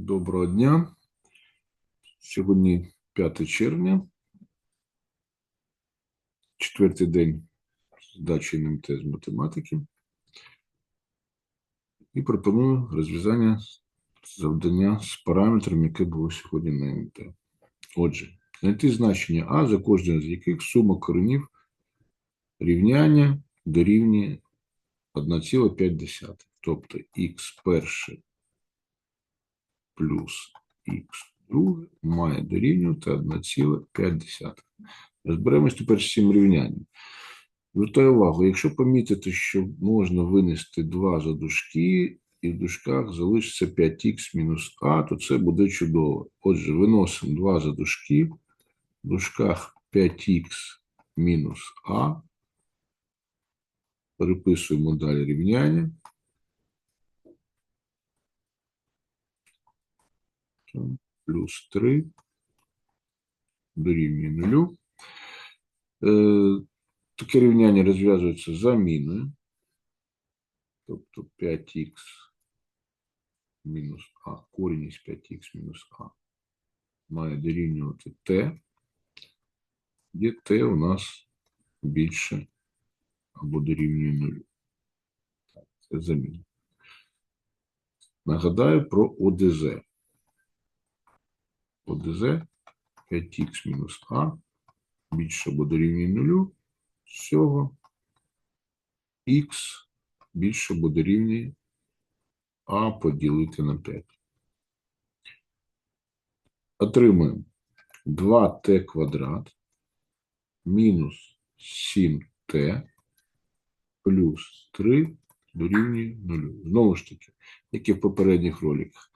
Доброго дня. Сьогодні 5 червня, четвертий день здачі НМТ з математики. І пропоную розв'язання завдання з параметрами, яке було сьогодні на НМТ. Отже, знайти значення А, за кожним з яких сума коренів рівняння дорівнює 1,5. Тобто х перше плюс х друге має дорівнювати 1,5. Розберемось тепер з цим рівнянням. Звертаю увагу, якщо помітити, що можна винести 2 за дужки, і в дужках залишиться 5х мінус а, то це буде чудово. Отже, виносимо 2 за дужки, в дужках 5х мінус а, переписуємо далі рівняння. Плюс 3 дорівнює нулю. Е, таке рівняння розв'язується заміною. Тобто 5х мінус а, корінь із 5х мінус а має дорівнювати t, де t у нас більше або дорівнює нулю. Так, це заміна. Нагадаю про ОДЗ. ОДЗ 5х мінус а більше або дорівнює нулю, з цього х більше або дорівнює а поділити на 5. Отримуємо 2t квадрат мінус 7t плюс 3 дорівнює 0. Знову ж таки, як і в попередніх роликах.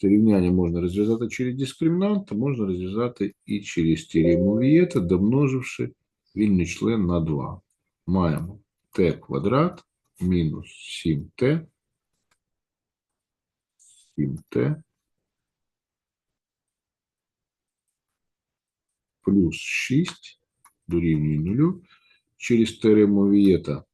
Рівняння можна розв'язати через дискримінант, можна розв'язати і через теорему Вієта, домноживши вільний член на 2. Маємо t квадрат мінус 7t, 7t плюс 6 дорівнює 0. Через теорему Вієта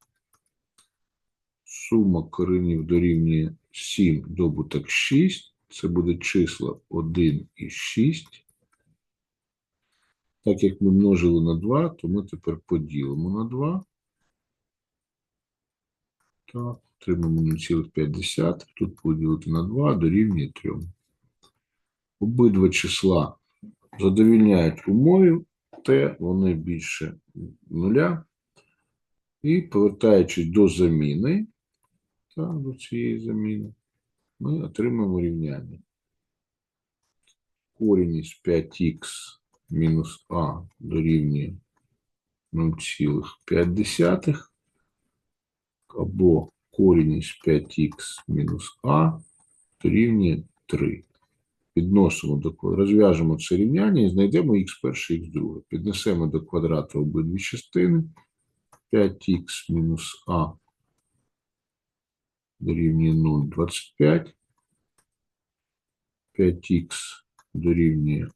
сума коренів дорівнює 7 добуток 6. Це буде числа 1 і 6. Так як ми множили на 2, то ми тепер поділимо на 2. Так, отримаємо 0,5. Тут поділити на 2 дорівнює 3. Обидва числа задовільняють умові Т, вони більше нуля. І повертаючись до заміни, так, до цієї заміни, ми отримаємо рівняння. Корінь із 5х мінус а дорівнює 0,5 або корінь із 5х мінус а дорівнює 3. Підносимо до розв'яжемо це рівняння і знайдемо х перше, х друге. Піднесемо до квадрату обидві частини. 5х мінус а дорівнює 0,25. 5х дорівнює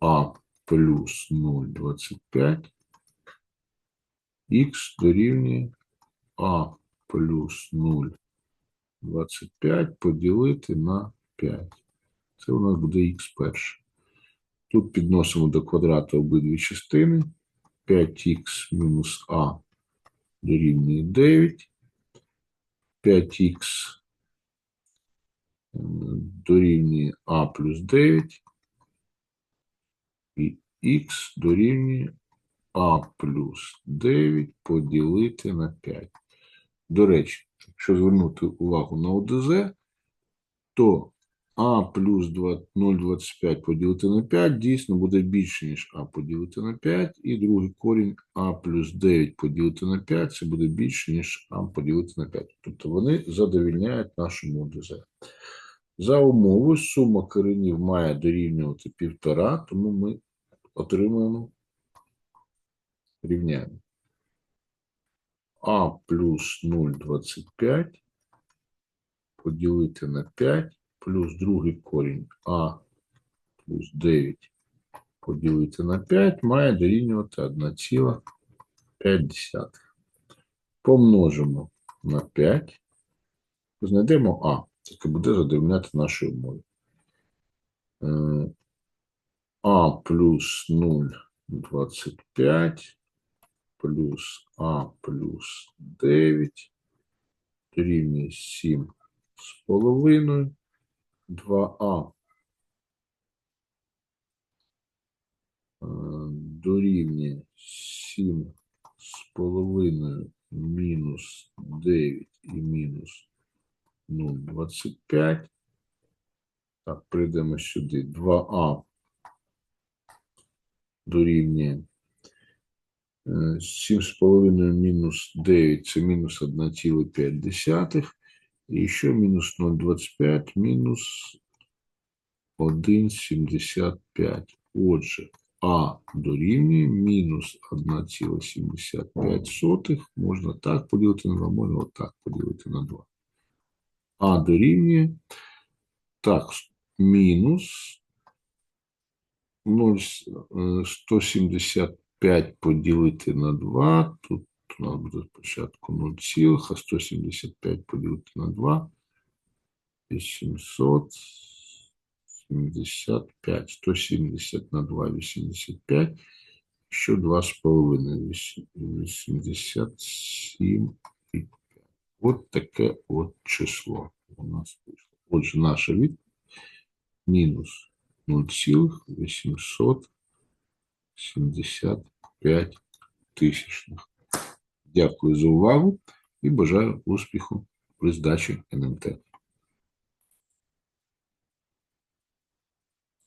а плюс 0,25. х дорівнює а плюс 0,25 поділити на 5. Це у нас буде х перше. Тут підносимо до квадрату обидві частини. 5х мінус а дорівнює 9. 5х дорівнює а плюс 9 і х дорівнює а плюс 9 поділити на 5. До речі, якщо звернути увагу на ОДЗ, то а плюс 0,25 поділити на 5 дійсно буде більше, ніж а поділити на 5, і другий корінь а плюс 9 поділити на 5 це буде більше, ніж а поділити на 5. Тобто вони задовільняють нашому ОДЗ. За умовою сума коренів має дорівнювати 1,5, тому ми отримуємо рівняння. А плюс 0,25 поділити на 5 плюс другий корінь А плюс 9 поділити на 5 має дорівнювати 1,5. Помножимо на 5. Знайдемо А, яке буде задовольняти наші умови. Е, А плюс 0,25 плюс А плюс 9 дорівнює 7 з половиною. 2А е, дорівнює 7 з половиною мінус 9 і мінус 0,25. Так, прийдемо сюди. 2А дорівнює е, 7,5 мінус 9 це мінус 1,5. І ще мінус 0,25 мінус 1,75. Отже, А дорівнює мінус 1,75. Можна так поділити на 2, можна отак поділити на 2. А дорівнює так, мінус 0,175 поділити на 2. Тут у нас буде спочатку 0, цілих, а 175 поділити на 2. 875. 170 на 2, 85. Ще 2,5. 87. От таке от число у нас вийшло. Отже, наша від мінус 0,875 тисячних. Дякую за увагу і бажаю успіху при здачі НМТ.